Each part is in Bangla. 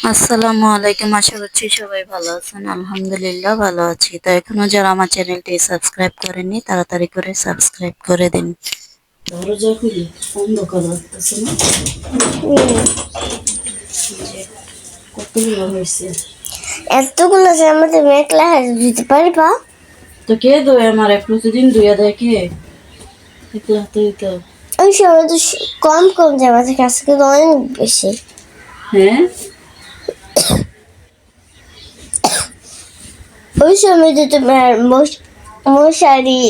আসসালামু আলাইকুম আশা করছি সবাই ভালো আছেন। আলহামদুলিল্লাহ ভালো আছি। তো এখনও যারা আমার চ্যানেলটি সাবস্ক্রাইব করেনি তাড়াতাড়ি করে সাবস্ক্রাইব করে দিন। দরজা খুলি অন্ধকার লাগতেছে না? কতগুলো হয়েছে? এতগুলো যে আমাদের মেঘলা দিতে পারবা তো কে দোয় আমার? প্রতিদিন দুইয়া দেয় কে? একলা হাতে দিতে সময় তো কম কম যে আমাদের কাছে কিন্তু অনেক বেশি। হ্যাঁ? ওই সময় তো তোমার মশ- মশারি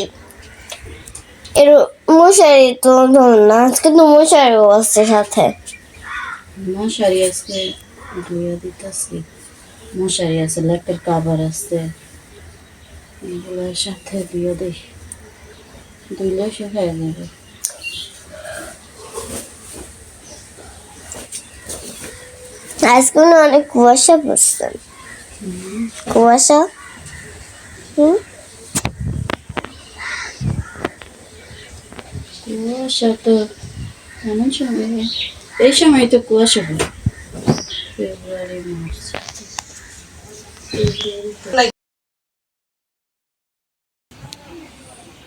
এর মশারি তো ধর না আজকে তো মশারিও আছে সাথে মশারি আছে দুইয়া দিতেছি মশারি আছে ল্যাপের কাবার আছে এগুলোর সাথে দুইয়া দেই দুইলে সে হয়ে যাবে আজকে অনেক কুয়াশা পড়ছে। কুয়াশা? হুম? কুয়াশা তো এমন সময় এই সময় তো কুয়াশা পড়ে। February, March.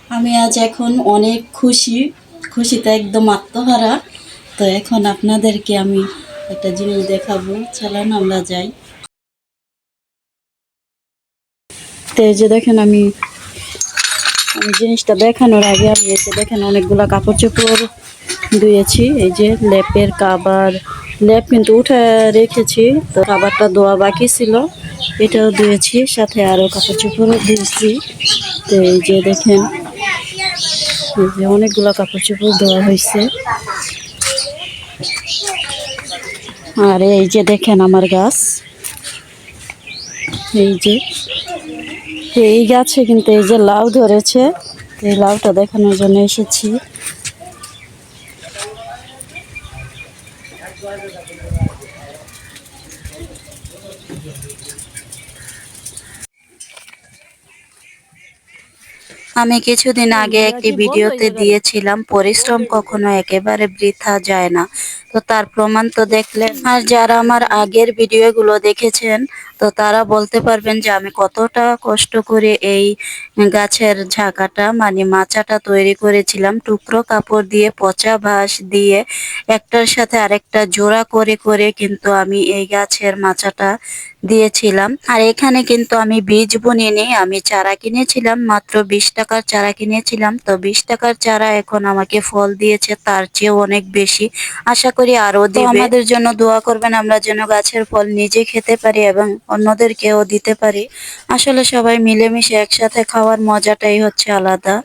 আমি আজ এখন অনেক খুশি। খুশিতে একদম আত্মহারা। তো এখন আপনাদেরকে আমি একটা জিনিস দেখাবো, চালান আমরা যাই তো এই যে দেখেন আমি জিনিসটা দেখানোর আগে আমি যে দেখেন অনেকগুলা কাপড় চোপড় ধুয়েছি, এই যে লেপের কাবার, লেপ কিন্তু উঠে রেখেছি, তো কাবারটা ধোয়া বাকি ছিল, এটাও ধুয়েছি, সাথে আরও কাপড় চোপড়ও ধুয়েছি। তো এই যে দেখেন, এই যে অনেকগুলা কাপড় চোপড় ধোয়া হয়েছে। আর এই যে দেখেন আমার গাছ। এই যে এই গাছে কিন্তু এই যে লাউ ধরেছে। এই লাউটা দেখানোর জন্য এসেছি। আমি কিছুদিন আগে একটি ভিডিওতে দিয়েছিলাম পরিশ্রম কখনো একেবারে বৃথা যায় না। তো তার প্রমাণ তো দেখলেন। আর যারা আমার আগের ভিডিওগুলো দেখেছেন তো তারা বলতে পারবেন যে আমি কতটা কষ্ট করে এই গাছের ঝাঁকাটা মানে মাচাটা তৈরি করেছিলাম। টুকরো কাপড় দিয়ে পচা ভাস দিয়ে একটার সাথে আরেকটা জোড়া করে করে কিন্তু আমি এই গাছের মাচাটা দিয়েছিলাম। আর এখানে কিন্তু আমি বীজ বুনিনি আমি চারা কিনেছিলাম মাত্র বিশ টাকার চারা কিনেছিলাম। তো বিশ টাকার চারা এখন আমাকে ফল দিয়েছে তার চেয়েও অনেক বেশি। আশা করি আরও আমাদের জন্য দোয়া করবেন আমরা যেন গাছের ফল নিজে খেতে পারি এবং অন্যদেরকেও দিতে পারি। আসলে সবাই মিলেমিশে একসাথে খাওয়ার মজাটাই হচ্ছে আলাদা।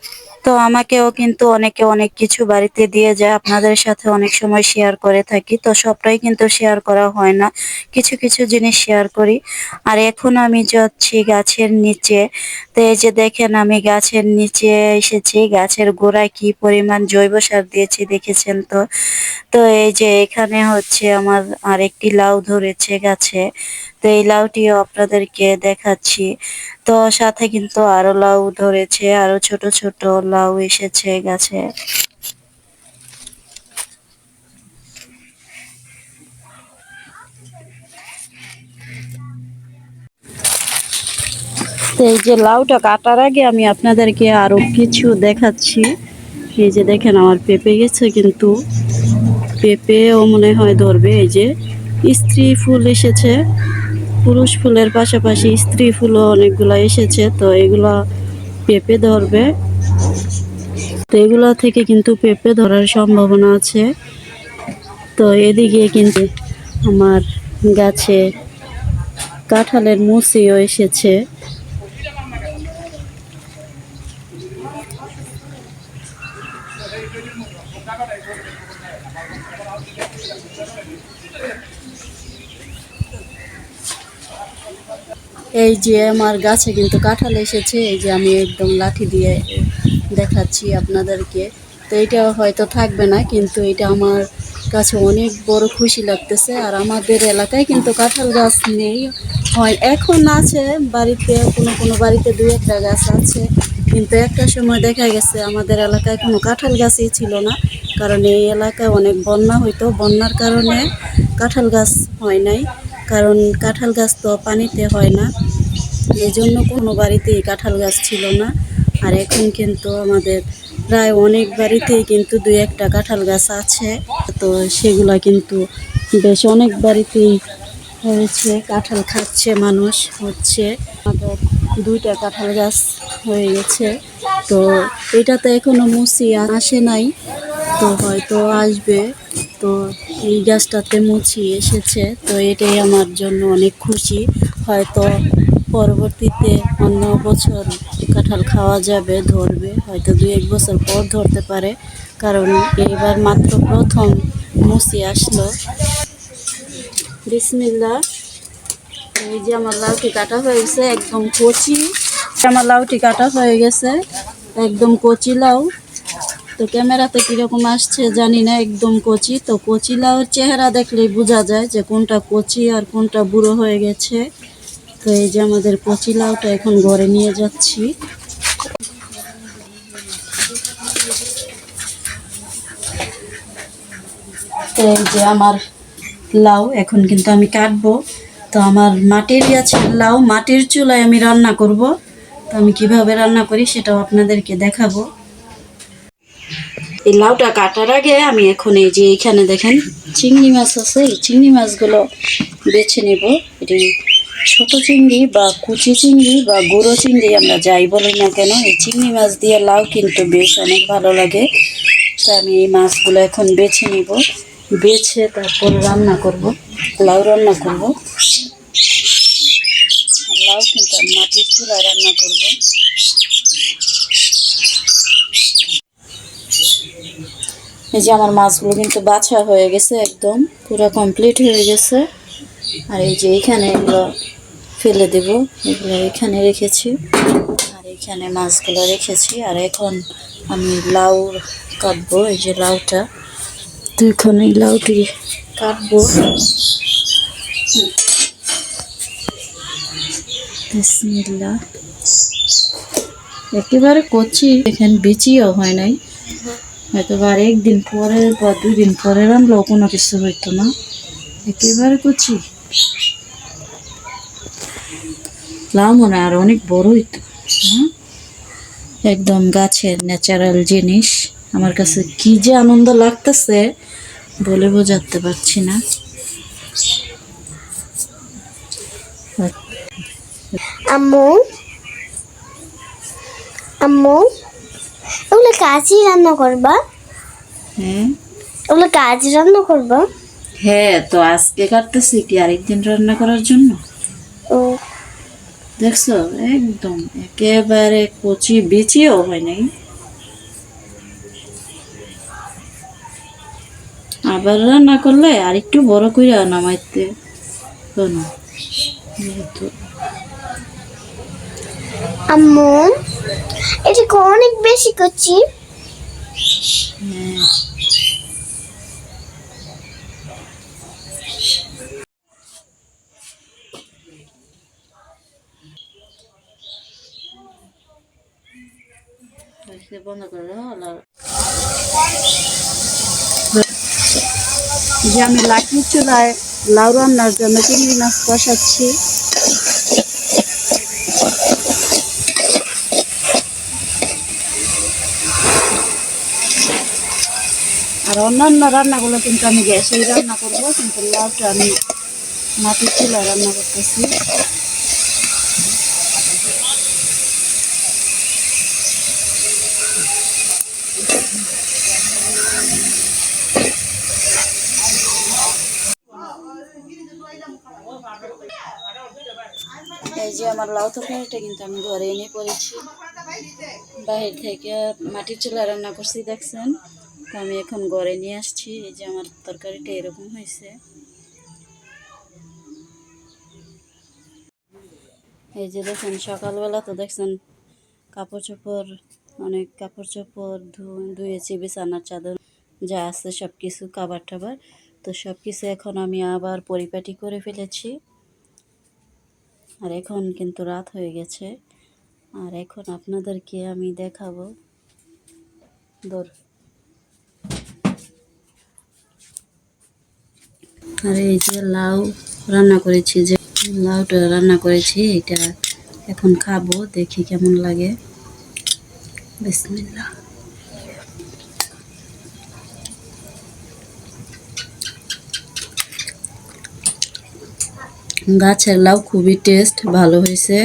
তো আমাকেও কিন্তু অনেকে অনেক কিছু বাড়িতে দিয়ে যায়, আপনাদের সাথে অনেক সময় শেয়ার করে থাকি। তো সবটাই কিন্তু শেয়ার করা হয় না, কিছু কিছু জিনিস শেয়ার করি। আর এখন আমি যাচ্ছি গাছের নিচে। তো এই যে দেখেন আমি গাছের নিচে এসেছি, গাছের গোড়ায় কি পরিমাণ জৈব সার দিয়েছি দেখেছেন তো? তো এই যে এখানে হচ্ছে আমার আরেকটি লাউ ধরেছে গাছে, তো এই লাউটিও আপনাদেরকে দেখাচ্ছি। তো সাথে কিন্তু আরও লাউ ধরেছে, আরও ছোট ছোট লাউ এসেছে গাছে। তো এই যে লাউটা কাটার আগে আমি আপনাদেরকে আরও কিছু দেখাচ্ছি। এই যে দেখেন আমার পেঁপে গেছে কিন্তু পেঁপেও মনে হয় ধরবে। এই যে স্ত্রী ফুল এসেছে, পুরুষ ফুলের পাশাপাশি স্ত্রী ফুলও অনেকগুলো এসেছে, তো এগুলা পেঁপে ধরবে। তো এগুলা থেকে কিন্তু পেঁপে ধরার সম্ভাবনা আছে। তো এদিকে কিন্তু আমার গাছে কাঁঠালের মুসিও এসেছে এই যে আমার গাছে কিন্তু কাঁঠাল এসেছে, এই যে আমি একদম লাঠি দিয়ে দেখাচ্ছি আপনাদেরকে। তো এটা হয়তো থাকবে না, কিন্তু এটা আমার কাছে অনেক বড় খুশি লাগতেছে। আর আমাদের এলাকায় কিন্তু কাঁঠাল গাছ নেই, হয় এখন আছে, বাড়িতে, কোনো কোনো বাড়িতে দু একটা গাছ আছে। কিন্তু একটা সময় দেখা গেছে, আমাদের এলাকায় কোনো কাঁঠাল গাছই ছিল না। কারণ এই এলাকায় অনেক বন্যা হইতো, বন্যার কারণে কাঁঠাল গাছ হয় নাই। কারণ কাঁঠাল গাছ তো পানিতে হয় না। এই জন্য কোনো বাড়িতেই কাঁঠাল গাছ ছিল না। আর এখন কিন্তু আমাদের প্রায় অনেক বাড়িতেই কিন্তু দুই একটা কাঁঠাল গাছ আছে। তো সেগুলা কিন্তু বেশ অনেক বাড়িতেই হয়েছে, কাঁঠাল খাচ্ছে, মানুষ হচ্ছে। আমাদের দুইটা কাঁঠাল গাছ হয়ে গেছে। তো এটাতে এখনও মুসি আসে নাই। তো হয়তো আসবে। তো এই গাছটাতে মুচি এসেছে। তো এটাই আমার জন্য অনেক খুশি। হয়তো পরবর্তীতে অন্য বছর কাঁঠাল খাওয়া যাবে, ধরবে। হয়তো দুই এক বছর পর ধরতে পারে, কারণ এইবার মাত্র প্রথম মুসি আসলো। বিসমিল্লা এই যে আমার লাউটি কাটা হয়ে গেছে একদম কচি। আমার লাউটি কাটা হয়ে গেছে, একদম কচি লাউ। তো ক্যামেরাতে কীরকম আসছে জানি না, একদম কচি। তো কচি লাউর চেহারা দেখলেই বোঝা যায় যে কোনটা কচি আর কোনটা বুড়ো হয়ে গেছে। তো এই যে আমাদের কচি লাউটা এখন ঘরে নিয়ে যাচ্ছি। তো এই যে আমার লাউ এখন কিন্তু আমি কাটবো। তো আমার মাটির আছে লাউ, মাটির চুলায় আমি রান্না করব। তো আমি কীভাবে রান্না করি সেটাও আপনাদেরকে দেখাবো। এই লাউটা কাটার আগে আমি এখন এই যে এখানে দেখেন, চিংড়ি মাছ আছে, এই চিংড়ি মাছগুলো বেছে নেব। এটি ছোট চিংড়ি বা কুচি চিংড়ি বা গুঁড়ো চিংড়ি আমরা যাই বলি না কেন, এই চিংড়ি মাছ দিয়ে লাউ কিন্তু বেশ অনেক ভালো লাগে। তো আমি এই মাছগুলো এখন বেছে নিব। বেছে তারপর রান্না করব, লাউ রান্না করব। লাউ কিন্তু আমি মাটির চুলায় রান্না করব। এই যে আমার মাছগুলো কিন্তু বাছা হয়ে গেছে একদম, পুরো কমপ্লিট হয়ে গেছে। আর এই যে এখানে এগুলো ফেলে দেব। এগুলো এখানে রেখেছি। আর এখানে মাছগুলো রেখেছি। আর এখন আমি লাউ কাটবো, এই যে লাউটা। তো এখন এই লাউটি কাটবো। একেবারে কচি। এখানে বিচিও হয় নাই। হয়তো একদিন পরে বা দুই দিন পরে রানলেও কোনো কিছু হইতো না। একেবারে কচি। লাউ মনে আর অনেক বড় হইতো হ্যাঁ? একদম গাছের ন্যাচারাল জিনিস। আমার কাছে কি যে আনন্দ লাগতেছে বলে বোঝাতে পারছি না। আম্মু? আম্মু? ওগুলো কাজই রান্না করবা? হ্যাঁ? ওগুলো কাজ রান্না করবা? হ্যাঁ তো আজকে কাটতেছি কি আরেকদিন রান্না করার জন্য? ও। দেখছ? একদম একেবারে কচি বিচিও হয় নাই। আবার রান্না করলে আর একটু বড় করে নামাইতে যেহেতু। আম্মু এটা অনেক বেশি করছি হ্যাঁ। বন্ধ করে যে আমি লাকড়ির চুলায় লাউ রান্নার জন্য চিংড়ি মাছ কষাচ্ছি আর অন্যান্য রান্নাগুলো কিন্তু আমি গ্যাসেই রান্না করব, কিন্তু লাউটা আমি মাটির চুলায় রান্না করতেছি এই যে আমার লাউ তরকারিটা কিন্তু আমি ঘরে এনে পড়েছি বাহির থেকে মাটির চুলা রান্না করছি, দেখছেন? তো আমি এখন ঘরে নিয়ে আসছি, এই যে আমার তরকারিটা এরকম হয়েছে। এই যে দেখেন, সকালবেলা তো দেখছেন কাপড় চোপড় অনেক কাপড় চোপড় ধুয়েছি, বিছানার চাদর যা আছে সব কিছু কাবার টাবার তো সব কিছু এখন আমি আবার পরিপাটি করে ফেলেছি। আর এখন কিন্তু রাত হয়ে গেছে। আর এখন আপনাদেরকে আমি দেখাবো। ধর আর এই যে লাউ রান্না করেছি, যে লাউটা রান্না করেছি, এটা এখন খাব, দেখি কেমন লাগে। বিসমিল্লাহ। গাছের লাউ খুবই টেস্ট ভালো হয়েছে।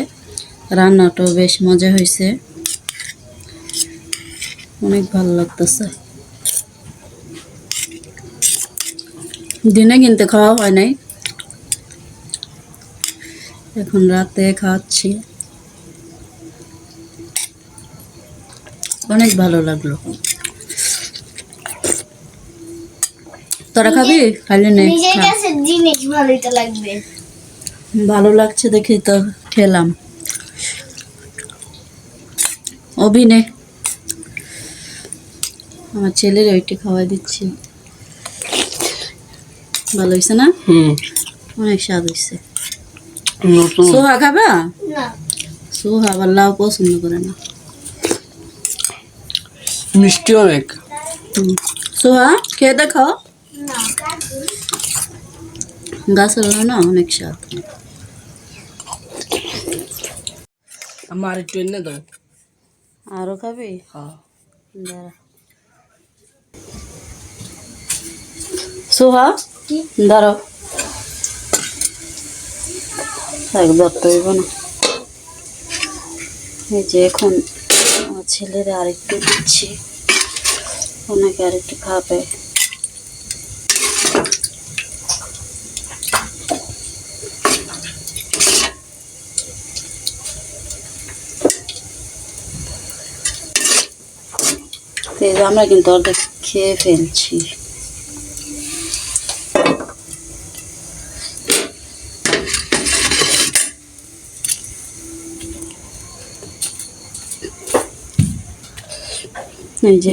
রান্নাটাও বেশ মজা হয়েছে। অনেক ভালো লাগতেছে। দিনে কিনতে খাওয়া হয় নাই। এখন রাতে খাওয়াচ্ছি। অনেক ভালো লাগল। তোরা খাবি? খালি নেই জিনিস ভালোই লাগবে। ভালো লাগছে দেখি তো খেলাম। অভিনে আমার ছেলের ওইটি খাওয়াই দিচ্ছি। ভালো হয়েছে না? হুম। অনেক স্বাদ হয়েছে সোহা খাবা? সোহা আবার লাউ পছন্দ করে না। মিষ্টি অনেক। সোহা খেয়ে দেখো না। গাছের না অনেক স্বাদ। আমার একটু এনে দাও। আরও খাবি? হ্যাঁ। দাঁড়া। সোহা কি? দাঁড়াও। এক ধরতে হইব না। এই যে এখন ছেলের আরেকটু দিচ্ছি। ওনাকে আরেকটু খাবে এই যে আমরা কিন্তু অর্ধেক খেয়ে ফেলছি। এই যে।